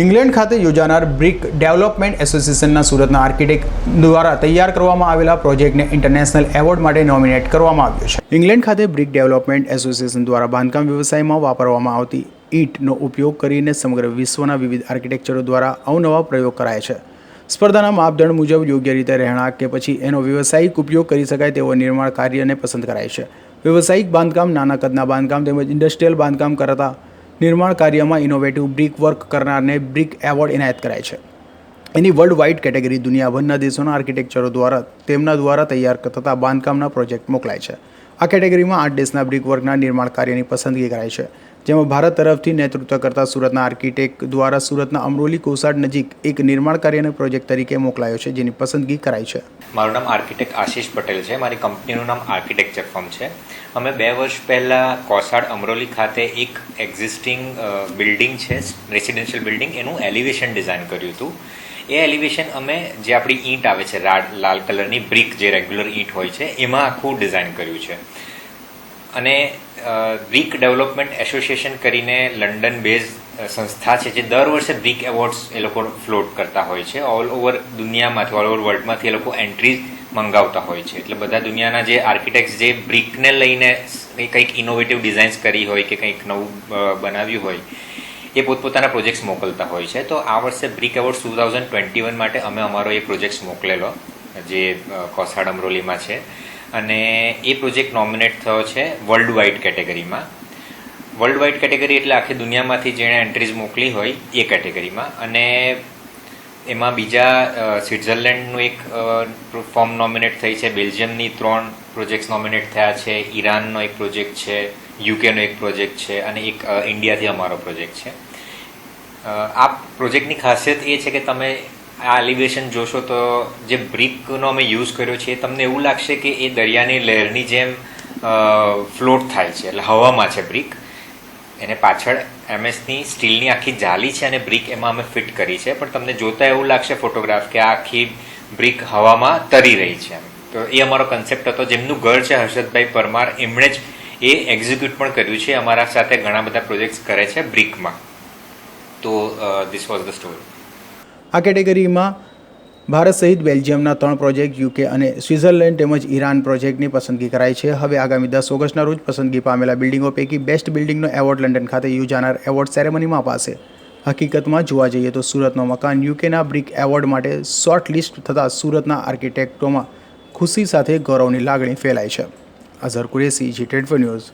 England ખાતે યોજાનાર brick development એસોસિએશનના સુરતના આર્કિટેક્ટ દ્વારા તૈયાર કરવામાં આવેલા પ્રોજેક્ટને ઇન્ટરનેશનલ એવોર્ડ માટે નોમિનેટ કરવામાં આવ્યો છે. ઇંગ્લેન્ડ ખાતે બ્રિક ડેવલપમેન્ટ એસોસિએશન દ્વારા બાંધકામ વ્યવસાયમાં વાપરવામાં આવતી ઈંટનો ઉપયોગ કરીને સમગ્ર વિશ્વના વિવિધ આર્કિટેક્ચરો દ્વારા અવનવા પ્રયોગ કરાય છે. સ્પર્ધાના માપદંડ મુજબ યોગ્ય રીતે રહેણાંક કે પછી એનો વ્યવસાયિક ઉપયોગ કરી શકાય તેવો નિર્માણ કાર્યને પસંદ કરાય છે. વ્યવસાયિક બાંધકામ, નાના કદના બાંધકામ તેમજ ઇન્ડસ્ટ્રીયલ બાંધકામ કરતા નિર્માણ કાર્યમાં ઇનોવેટિવ બ્રિક વર્ક કરનારને બ્રિક એવોર્ડ એનાયત કરાય છે. એની વર્લ્ડ વાઇડ કેટેગરી દુનિયાભરના દેશોના આર્કિટેક્ચરો દ્વારા તેમના દ્વારા તૈયાર થતા બાંધકામના પ્રોજેક્ટ મોકલાય છે. આ કેટેગરીમાં આઠ દેશના બ્રિક વર્કના નિર્માણ કાર્યની પસંદગી કરાય છે. જેમાં ભારત તરફથી નેતૃત્વ કરતા સુરતના આર્કિટેક્ટ દ્વારા સુરતના અમરોલી કોસાડ નજીક એક નિર્માણ કાર્યને પ્રોજેક્ટ તરીકે મોકલાયો છે, જેની પસંદગી કરાઈ છે. મારું નામ આર્કિટેક્ટ આશીષ પટેલ છે. મારી કંપનીનું નામ આર્કિટેક્ચર ફર્મ છે. અમે બે વર્ષ પહેલાં કોસાડ અમરોલી ખાતે એક એક્ઝિસ્ટિંગ બિલ્ડિંગ છે રેસિડેન્શિયલ બિલ્ડિંગ એનું એલિવેશન ડિઝાઇન કર્યું હતું. એ એલિવેશન અમે જે આપણી ઈંટ આવે છે લાલ કલરની બ્રિક જે રેગ્યુલર ઈંટ હોય છે, એમાં આખું ડિઝાઇન કર્યું છે. અને વીક ડેવલપમેન્ટ એસોસિએશન કરીને લંડન બેઝ સંસ્થા છે જે દર વર્ષે વીક એવોર્ડ્સ એ લોકો ફ્લોટ કરતા હોય છે. ઓલ ઓવર દુનિયામાંથી ઓલ ઓવર વર્લ્ડમાંથી એ લોકો એન્ટ્રીઝ મંગાવતા હોય છે. એટલે બધા દુનિયાના જે આર્કિટેક્ટ જે બ્રિકને લઈને કંઈક ઇનોવેટિવ ડિઝાઇન્સ કરી હોય કે કંઈક નવું બનાવ્યું હોય, એ પોતપોતાના પ્રોજેક્ટ્સ મોકલતા હોય છે. તો આ વર્ષે brick award two thousand twenty one માટે અમે અમારો એ પ્રોજેક્ટ્સ મોકલેલો, જે કોસાડ અમરોલીમાં છે. અને એ પ્રોજેક્ટ નોમિનેટ થયો છે વર્લ્ડ વાઇડ કેટેગરીમાં. વર્લ્ડ વાઇડ કેટેગરી એટલે આખી દુનિયામાંથી જેણે એન્ટ્રીઝ મોકલી હોય એ કેટેગરીમાં. અને એમાં બીજા સ્વિટ્ઝરલેન્ડનું એક ફોર્મ નોમિનેટ થઈ છે, બેલ્જિયમની ત્રણ પ્રોજેક્ટ્સ નોમિનેટ થયા છે, ઈરાનનો એક પ્રોજેક્ટ છે, યુકેનો એક પ્રોજેક્ટ છે અને એક ઇન્ડિયાથી અમારો પ્રોજેક્ટ છે. આ પ્રોજેક્ટની ખાસિયત એ છે કે તમે આ એલિવેશન જોશો તો જે બ્રિકનો અમે યુઝ કર્યો છે, તમને એવું લાગશે કે એ દરિયાની લહેરની જેમ ફ્લોટ થાય છે, એટલે હવામાં છે બ્રિક. એને પાછળ એમએસની સ્ટીલની આખી જાલી છે અને બ્રિક એમાં અમે ફિટ કરી છે. પણ તમને જોતા એવું લાગશે ફોટોગ્રાફ કે આ આખી બ્રિક હવામાં તરી રહી છે તો એ અમારો કન્સેપ્ટ હતો. જેમનું ઘર છે હર્ષદભાઈ પરમાર, એમણે જ એ એક્ઝિક્યુટ પણ કર્યું છે. અમારા સાથે ઘણા બધા પ્રોજેક્ટ્સ કરે છે બ્રિકમાં. તો ધીસ વોઝ ધ સ્ટોરી આ કેટેગરીમાં ભારત સહિત બેલ્જિયમના ત્રણ પ્રોજેક્ટ, યુકે અને સ્વિટ્ઝરલેન્ડ તેમજ ઈરાન પ્રોજેક્ટની પસંદગી કરાઈ છે. હવે આગામી દસ ઓગસ્ટના રોજ પસંદગી પામેલા બિલ્ડિંગો પૈકી બેસ્ટ બિલ્ડિંગનો એવોર્ડ લંડન ખાતે યોજાનાર એવોર્ડ સેરેમનીમાં અપાશે. હકીકતમાં જોવા જઈએ તો સુરતનો મકાન યુકેના બ્રિક એવોર્ડ માટે શોર્ટ લિસ્ટ થતાં સુરતના આર્કિટેક્ટોમાં ખુશી સાથે ગૌરવની લાગણી ફેલાય છે. Azhar Qureshi, G twenty news